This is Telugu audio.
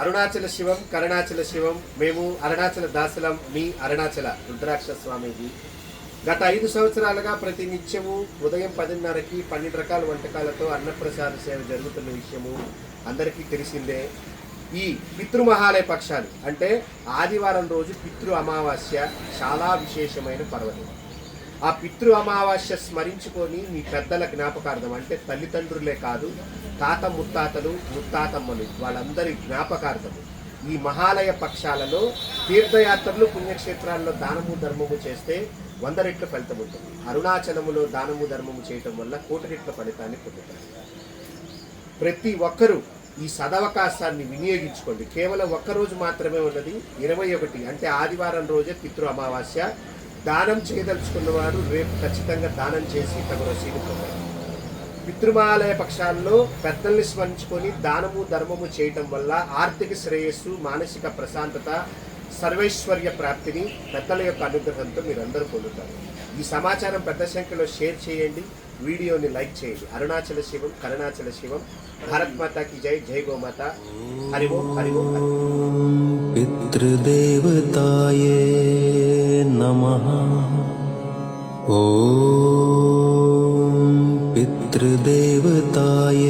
అరుణాచల శివం కరుణాచల శివం మేము అరుణాచల దాసులం మీ అరుణాచల రుద్రాక్ష స్వామిది గత ఐదు సంవత్సరాలుగా ప్రతి నిత్యము ఉదయం పదిన్నరకి పన్నెండు రకాల వంటకాలతో అన్నప్రసాద సేవ జరుగుతున్న విషయము అందరికీ తెలిసిందే. ఈ పితృమహాలయ పక్షాలు అంటే ఆదివారం రోజు పితృ అమావాస్య చాలా విశేషమైన పర్వదినం. ఆ పితృ అమావాస్య స్మరించుకొని మీ పెద్దల జ్ఞాపకార్థం అంటే తల్లిదండ్రులే కాదు తాత ముత్తాతలు ముత్తాతమ్మలు వాళ్ళందరి జ్ఞాపకార్థము ఈ మహాలయ పక్షాలలో తీర్థయాత్రలు పుణ్యక్షేత్రాల్లో దానము ధర్మము చేస్తే వంద రెట్ల ఫలితం ఉంటుంది. అరుణాచలములో దానము ధర్మము చేయటం వల్ల కోటి రెట్ల ఫలితాన్ని పొందుతారు. ప్రతి ఒక్కరూ ఈ సదవకాశాన్ని వినియోగించుకోండి. కేవలం ఒక్కరోజు మాత్రమే ఉన్నది ఇరవై ఒకటి అంటే ఆదివారం రోజే పితృ అమావాస్య దానం చేయదలుచుకున్నవాడు రేపు ఖచ్చితంగా దానం చేసి తమ రసీదు పొందారు పితృమాలయ పక్షాల్లో పెద్దల్ని స్మరించుకొని దానము ధర్మము చేయటం వల్ల ఆర్థిక శ్రేయస్సు మానసిక ప్రశాంతత సర్వైశ్వర్య ప్రాప్తిని పెద్దల యొక్క అనుగ్రహంతో మీరందరూ పొందుతారు. ఈ సమాచారం పెద్ద సంఖ్యలో షేర్ చేయండి. వీడియోని లైక్ చేయండి. అరుణాచల శివం కరుణాచల శివం. భారత్ మాతాకి జై. జై గోమాత. హరి ఓం హరి ఓం ॐ पितृदेवताय